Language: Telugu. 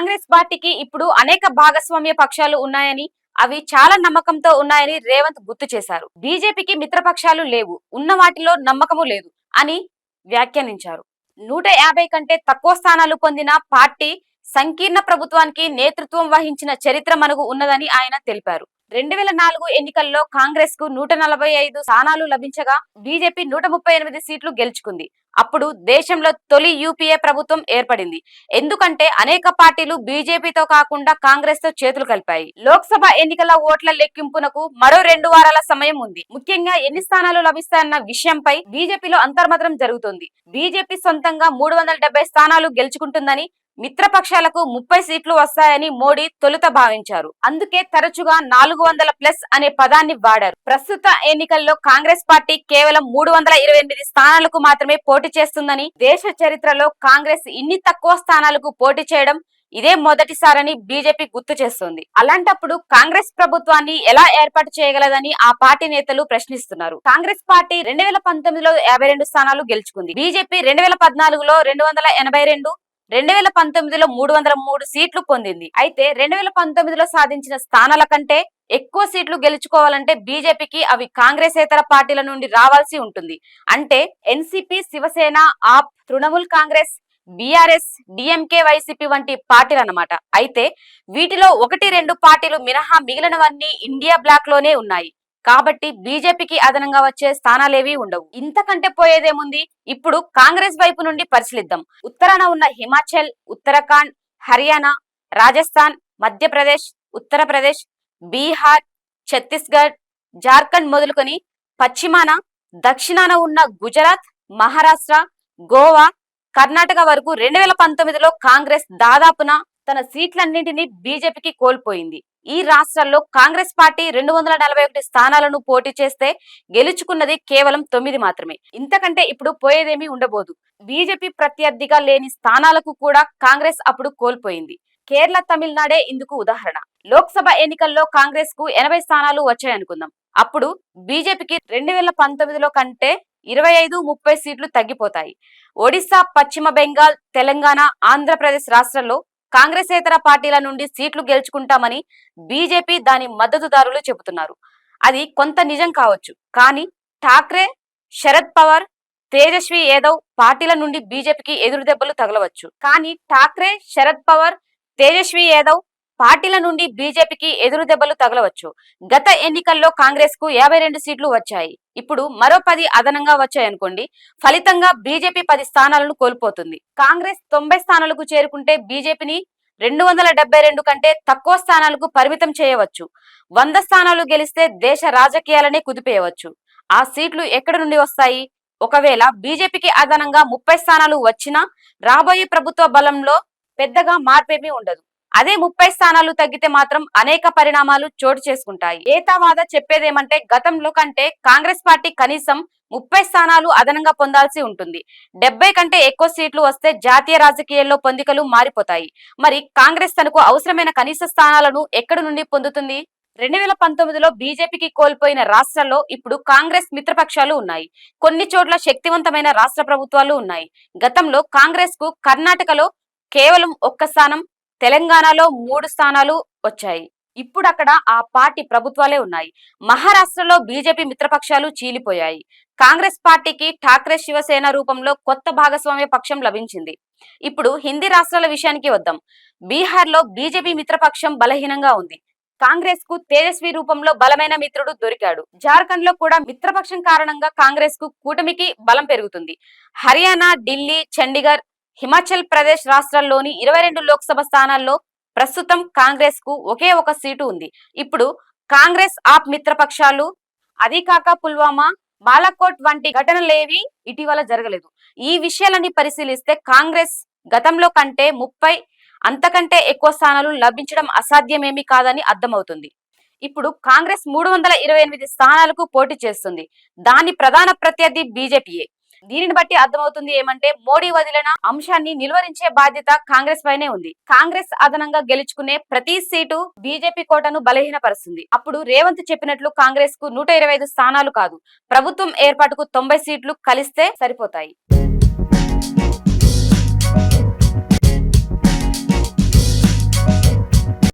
కాంగ్రెస్ పార్టీకి ఇప్పుడు అనేక భాగస్వామ్య పక్షాలు ఉన్నాయని అవి చాలా నమ్మకంతో ఉన్నాయని రేవంత్ గుర్తు చేశారు. బీజేపీకి మిత్రపక్షాలు లేవు ఉన్న వాటిలో నమ్మకము లేదు అని వ్యాఖ్యానించారు. నూట యాభై కంటే తక్కువ స్థానాలు పొందిన పార్టీ సంకీర్ణ ప్రభుత్వానికి నేతృత్వం వహించిన చరిత్ర మనకు ఉన్నదని ఆయన తెలిపారు. రెండు వేల నాలుగు ఎన్నికల్లో కాంగ్రెస్కు నూట నలభై ఐదు స్థానాలు లభించగా బీజేపీ నూట ముప్పై ఎనిమిది సీట్లు గెలుచుకుంది. అప్పుడు దేశంలో తొలి యూపీఏ ప్రభుత్వం ఏర్పడింది. ఎందుకంటే అనేక పార్టీలు బీజేపీతో కాకుండా కాంగ్రెస్తో చేతులు కలిపాయి. లోక్సభ ఎన్నికల ఓట్ల లెక్కింపునకు మరో రెండు వారాల సమయం ఉంది. ముఖ్యంగా ఎన్ని స్థానాలు లభిస్తాయన్న విషయంపై బీజేపీలో అంతర్మతం జరుగుతుంది. బీజేపీ సొంతంగా మూడు వందల స్థానాలు గెలుచుకుంటుందని మిత్రపక్షాలకు ముప్పై సీట్లు వస్తాయని మోడీ తొలుత భావించారు. అందుకే తరచుగా నాలుగు వందల ప్లస్ అనే పదాన్ని వాడారు. ప్రస్తుత ఎన్నికల్లో కాంగ్రెస్ పార్టీ కేవలం మూడు వందల ఇరవై ఎనిమిది స్థానాలకు మాత్రమే పోటీ చేస్తుందని దేశ చరిత్రలో కాంగ్రెస్ ఇన్ని తక్కువ స్థానాలకు పోటీ చేయడం ఇదే మొదటిసారని బీజేపీ గుర్తు చేస్తోంది. అలాంటప్పుడు కాంగ్రెస్ ప్రభుత్వాన్ని ఎలా ఏర్పాటు చేయగలదని ఆ పార్టీ నేతలు ప్రశ్నిస్తున్నారు. కాంగ్రెస్ పార్టీ రెండు వేల పంతొమ్మిదిలో యాభై రెండు స్థానాలు గెలుచుకుంది. బీజేపీ రెండు వేల పద్నాలుగులో రెండు వందల ఎనభై రెండు రెండు వేల పంతొమ్మిదిలో మూడు వందల మూడు సీట్లు పొందింది. అయితే రెండు వేల పంతొమ్మిదిలో సాధించిన స్థానాల కంటే ఎక్కువ సీట్లు గెలుచుకోవాలంటే బీజేపీకి అవి కాంగ్రెసేతర పార్టీల నుండి రావాల్సి ఉంటుంది. అంటే NCP Shivsena AAP Trinamool Congress BRS DMK YCP వంటి పార్టీలు అన్నమాట అయితే వీటిలో ఒకటి రెండు పార్టీలు మినహా మిగిలినవన్నీ ఇండియా బ్లాక్లోనే ఉన్నాయి. కాబట్టి బీజేపీకి అదనంగా వచ్చే స్థానాలేవీ ఉండవు. ఇంతకంటే పోయేదేముంది? ఇప్పుడు కాంగ్రెస్ వైపు నుండి పరిశీలిద్దాం. ఉత్తరాన ఉన్న హిమాచల్ ఉత్తరాఖండ్ హర్యానా రాజస్థాన్ మధ్యప్రదేశ్ ఉత్తరప్రదేశ్ బీహార్ ఛత్తీస్గఢ్ జార్ఖండ్ మొదలుకొని పశ్చిమాన దక్షిణాన ఉన్న గుజరాత్ మహారాష్ట్ర గోవా కర్ణాటక వరకు రెండు వేల పంతొమ్మిదిలో కాంగ్రెస్ దాదాపున తన సీట్లన్నింటినీ బీజేపీకి కోల్పోయింది. ఈ రాష్ట్రాల్లో కాంగ్రెస్ పార్టీ రెండు వందల నలభై ఒకటి స్థానాలను పోటీ చేస్తే గెలుచుకున్నది కేవలం తొమ్మిది మాత్రమే. ఇంతకంటే ఇప్పుడు పోయేదేమీ ఉండబోదు. బీజేపీ ప్రత్యర్థిగా లేని స్థానాలకు కూడా కాంగ్రెస్ అప్పుడు కోల్పోయింది. కేరళ తమిళనాడే ఇందుకు ఉదాహరణ. లోక్సభ ఎన్నికల్లో కాంగ్రెస్కు ఎనభై స్థానాలు వచ్చాయనుకుందాం. అప్పుడు బీజేపీకి రెండు వేల పంతొమ్మిదిలో కంటే ఇరవై ఐదు ముప్పై సీట్లు తగ్గిపోతాయి. ఒడిశా పశ్చిమ బెంగాల్ తెలంగాణ ఆంధ్రప్రదేశ్ రాష్ట్రాల్లో కాంగ్రెసేతర పార్టీల నుండి సీట్లు గెలుచుకుంటామని బీజేపీ దాని మద్దతుదారులు చెబుతున్నారు. అది కొంత నిజం కావచ్చు కానీ ఠాక్రే శరద్ పవార్ తేజస్వి యాదవ్ పార్టీల నుండి బీజేపీకి ఎదురు దెబ్బలు తగలవచ్చు. కానీ ఠాక్రే శరద్ పవార్ తేజస్వి యాదవ్ పార్టీల నుండి బీజేపీకి ఎదురు దెబ్బలు తగలవచ్చు. గత ఎన్నికల్లో కాంగ్రెస్కు యాభై రెండు సీట్లు వచ్చాయి. ఇప్పుడు మరో పది అదనంగా వచ్చాయనుకోండి ఫలితంగా బీజేపీ పది స్థానాలను కోల్పోతుంది. కాంగ్రెస్ తొంభై స్థానాలకు చేరుకుంటే బీజేపీని రెండు వందల డెబ్బై రెండు కంటే తక్కువ స్థానాలకు పరిమితం చేయవచ్చు. వంద స్థానాలు గెలిస్తే దేశ రాజకీయాలనే కుదిపేయవచ్చు. ఆ సీట్లు ఎక్కడి నుండి వస్తాయి? ఒకవేళ బీజేపీకి అదనంగా ముప్పై స్థానాలు వచ్చినా రాబోయే ప్రభుత్వ బలంలో పెద్దగా మార్పేమీ ఉండదు. అదే ముప్పై స్థానాలు తగ్గితే మాత్రం అనేక పరిణామాలు చోటు చేసుకుంటాయి. ఏతావాద చెప్పేదేమంటే గతంలో కంటే కాంగ్రెస్ పార్టీ కనీసం ముప్పై స్థానాలు అదనంగా పొందాల్సి ఉంటుంది. డెబ్బై కంటే ఎక్కువ సీట్లు వస్తే జాతీయ రాజకీయాల్లో పొందికలు మారిపోతాయి. మరి కాంగ్రెస్ తనకు అవసరమైన కనీస స్థానాలను ఎక్కడి నుండి పొందుతుంది? రెండు వేల పంతొమ్మిదిలో బీజేపీకి కోల్పోయిన రాష్ట్రాల్లో ఇప్పుడు కాంగ్రెస్ మిత్రపక్షాలు ఉన్నాయి. కొన్ని చోట్ల శక్తివంతమైన రాష్ట్ర ప్రభుత్వాలు ఉన్నాయి. గతంలో కాంగ్రెస్కు కర్ణాటకలో కేవలం ఒక్క స్థానం తెలంగాణలో మూడు స్థానాలు వచ్చాయి. ఇప్పుడు అక్కడ ఆ పార్టీ ప్రభుత్వాలే ఉన్నాయి. మహారాష్ట్రలో బీజేపీ మిత్రపక్షాలు చీలిపోయాయి. కాంగ్రెస్ పార్టీకి ఠాక్రే శివసేన రూపంలో కొత్త భాగస్వామ్య పక్షం లభించింది. ఇప్పుడు హిందీ రాష్ట్రాల విషయానికి వద్దాం. బీహార్లో బీజేపీ మిత్రపక్షం బలహీనంగా ఉంది. కాంగ్రెస్కు తేజస్వి రూపంలో బలమైన మిత్రుడు దొరికాడు. జార్ఖండ్లో కూడా మిత్రపక్షం కారణంగా కాంగ్రెస్కు కూటమికి బలం పెరుగుతుంది. హర్యానా ఢిల్లీ చండీగఢ్ హిమాచల్ ప్రదేశ్ రాష్ట్రాల్లోని ఇరవై రెండు లోక్సభ స్థానాల్లో ప్రస్తుతం కాంగ్రెస్కు ఒకే ఒక సీటు ఉంది. ఇప్పుడు కాంగ్రెస్ ఆప్ మిత్రపక్షాలు అది కాక పుల్వామా బాలాకోట్ వంటి ఘటనలేవి ఇటీవల జరగలేదు. ఈ విషయాలన్నీ పరిశీలిస్తే కాంగ్రెస్ గతంలో కంటే ముప్పై అంతకంటే ఎక్కువ స్థానాలు లభించడం అసాధ్యమేమీ కాదని అర్థమవుతుంది. ఇప్పుడు కాంగ్రెస్ మూడు వందల ఇరవై ఎనిమిది స్థానాలకు పోటీ చేస్తుంది. దాని ప్రధాన ప్రత్యర్థి బీజేపీయే. దీనిని బట్టి అర్థమవుతుంది ఏమంటే మోడీ వదిలిన అంశాన్ని నిలువరించే బాధ్యత కాంగ్రెస్ పైనే ఉంది. కాంగ్రెస్ అదనంగా గెలుచుకునే ప్రతి సీటు బీజేపీ కోటను బలహీనపరుస్తుంది. అప్పుడు రేవంత్ చెప్పినట్లు కాంగ్రెస్కు నూట స్థానాలు కాదు ప్రభుత్వం ఏర్పాటుకు తొంభై సీట్లు కలిస్తే సరిపోతాయి.